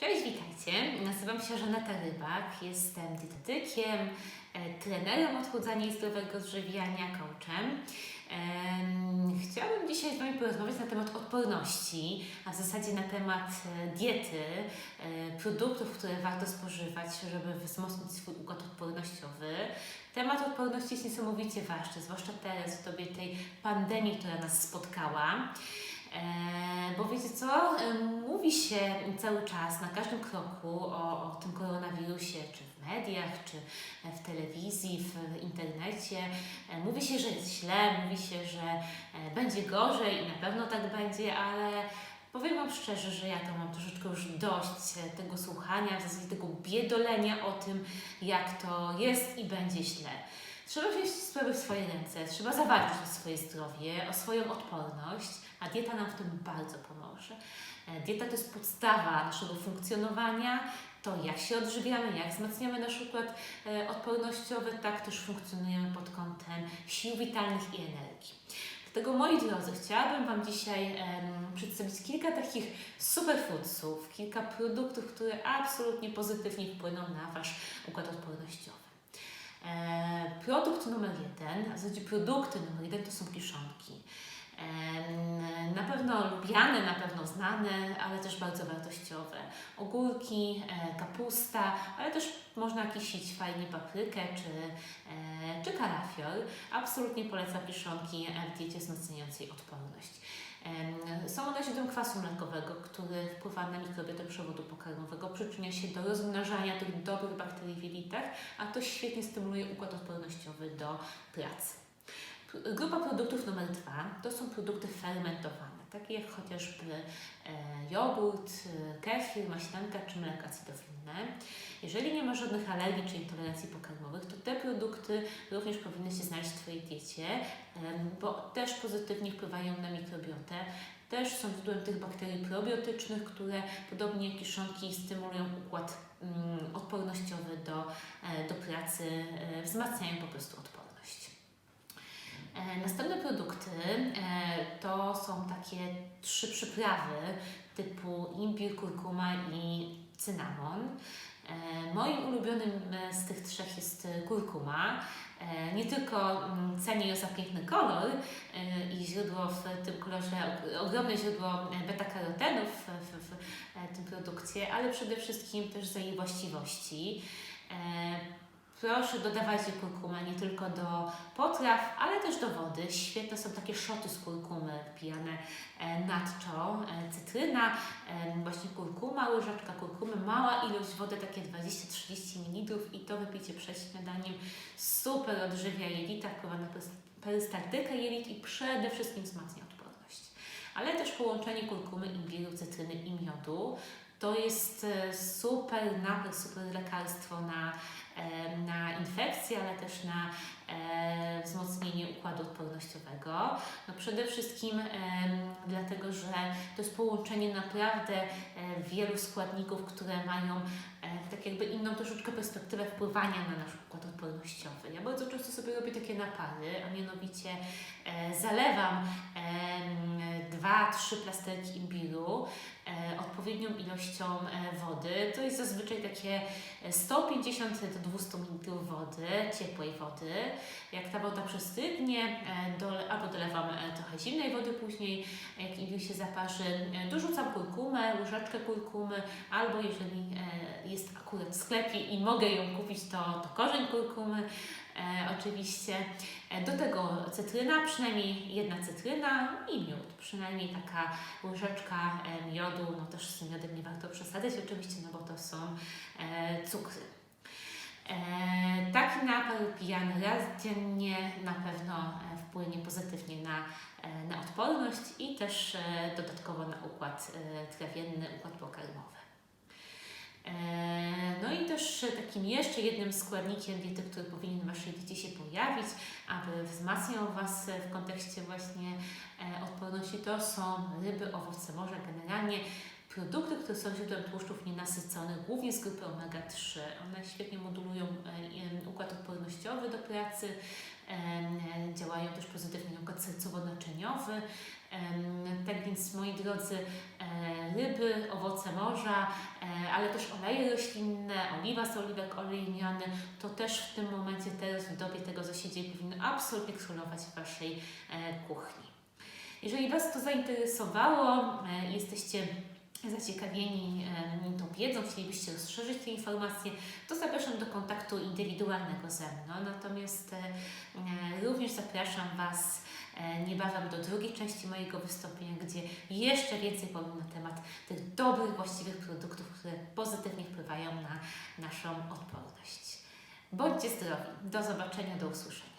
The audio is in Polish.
Cześć, witajcie. Nazywam się Żaneta Rybak, jestem dietetykiem, e, trenerem odchudzania i zdrowego odżywiania, coachem. Em, Chciałabym dzisiaj z Wami porozmawiać na temat odporności, a w zasadzie na temat e, diety, e, produktów, które warto spożywać, żeby wzmocnić swój układ odpornościowy. Temat odporności jest niesamowicie ważny, zwłaszcza teraz, w dobie tej pandemii, która nas spotkała. E, bo wiecie co? E, Mówi się cały czas, na każdym kroku o, o tym koronawirusie, czy w mediach, czy w telewizji, w internecie. E, Mówi się, że jest źle, mówi się, że będzie gorzej i na pewno tak będzie, ale powiem Wam szczerze, że ja to mam troszeczkę już dość tego słuchania, w zasadzie tego biedolenia o tym, jak to jest i będzie źle. Trzeba wziąć sprawy w swoje ręce, trzeba zawalczyć o swoje zdrowie, o swoją odporność, a dieta nam w tym bardzo pomoże. E, Dieta to jest podstawa naszego funkcjonowania, to jak się odżywiamy, jak wzmacniamy nasz układ e, odpornościowy, tak też funkcjonujemy pod kątem sił witalnych i energii. Dlatego moi drodzy, chciałabym Wam dzisiaj em, przedstawić kilka takich superfoodsów, kilka produktów, które absolutnie pozytywnie wpłyną na Wasz układ odpornościowy. E, produkt numer jeden, a w zasadzie produkty numer jeden to są kiszonki. Em, Na pewno lubiane, na pewno znane, ale też bardzo wartościowe. Ogórki, e, kapusta, ale też można kisić fajnie paprykę czy, e, czy kalafior. Absolutnie polecam kiszonki e, w diecie wzmacniającej odporność. Są one źródłem kwasu mlekowego, który wpływa na mikrobiotę przewodu pokarmowego, przyczynia się do rozmnażania tych dobrych bakterii w jelitach, a to świetnie stymuluje układ odpornościowy do pracy. Grupa produktów numer dwa to są produkty fermentowane, takie jak chociażby e, jogurt, e, kefir, maślanka czy mleka acidofilne. Jeżeli nie ma żadnych alergii czy intolerancji pokarmowych, to te produkty również powinny się znaleźć w Twojej diecie, em, bo też pozytywnie wpływają na mikrobiotę. Też są źródłem tych bakterii probiotycznych, które podobnie jak kiszonki stymulują układ mm, odpornościowy do, e, do pracy, e, wzmacniają po prostu odporność. E, Następne produkty e, to są takie trzy przyprawy typu imbir, kurkuma i cynamon. E, Moim ulubionym z tych trzech jest kurkuma. Nie tylko mm, cenię ją za piękny kolor i źródło w tym kolorze, ogromne źródło beta-karotenów w, w, w tym produkcie, ale przede wszystkim też za jej właściwości. Proszę dodawać kurkumę nie tylko do potraw, ale też do wody. Świetne są takie szoty z kurkumy pijane e, nadto. E, cytryna, e, właśnie kurkuma, łyżeczka kurkumy, mała ilość wody, takie 20-30 ml i to wypicie przed śniadaniem. Super odżywia jelita, wpływa na perys- perystaltykę jelit i przede wszystkim wzmacnia odporność. Ale też połączenie kurkumy, imbiru, cytryny i miodu to jest e, super napój, super lekarstwo na, e, na infekcje, ale też na e, wzmocnienie układu odpornościowego. No przede wszystkim dlatego, że to jest połączenie naprawdę wielu składników, które mają tak jakby inną troszeczkę perspektywę wpływania na nasz układ odpornościowy. Ja bardzo często sobie robię takie napary, a mianowicie zalewam dwa, trzy plasterki imbiru e, odpowiednią ilością e, wody. To jest zazwyczaj takie e, 150 do 200 ml wody, ciepłej wody. Jak ta woda przestygnie, e, dole, albo dolewam e, trochę zimnej wody później, jak imbir się zaparzy, e, dorzucam kurkumę, łyżeczkę kurkumy, albo jeżeli e, jest akurat w sklepie i mogę ją kupić, to, to korzeń kurkumy e, oczywiście. E, Do tego cytryna, przynajmniej jedna cytryna i miód, przynajmniej taka łyżeczka e, miodu, no też z miodem nie warto przesadzać oczywiście, no bo to są e, cukry. E, taki napar pijany raz dziennie na pewno e, wpłynie pozytywnie na, e, na odporność i też e, dodatkowo na układ e, trawienny, układ pokarmowy. E, No i też takim jeszcze jednym składnikiem diety, który powinien w Waszej diecie się pojawić, aby wzmacniał Was w kontekście właśnie e, odporności, to są ryby, owoce morza, generalnie produkty, które są źródłem tłuszczów nienasyconych, głównie z grupy omega-3. One świetnie modulują e, układ odpornościowy do pracy, działają też pozytywnie na układ sercowo-naczyniowy, więc, moi drodzy, e, ryby, owoce morza, e, ale też oleje roślinne, oliwa z oliwek olejniony, to też w tym momencie, teraz w dobie tego, co się dzieje, powinno absolutnie królować w Waszej e, kuchni. Jeżeli Was to zainteresowało, jesteście zaciekawieni e, tą wiedzą, chcielibyście rozszerzyć te informacje, to zapraszam do kontaktu indywidualnego ze mną. Natomiast e, e, również zapraszam Was niebawem do drugiej części mojego wystąpienia, gdzie jeszcze więcej powiem na temat tych dobrych, właściwych produktów, które pozytywnie wpływają na naszą odporność. Bądźcie zdrowi. Do zobaczenia, do usłyszenia.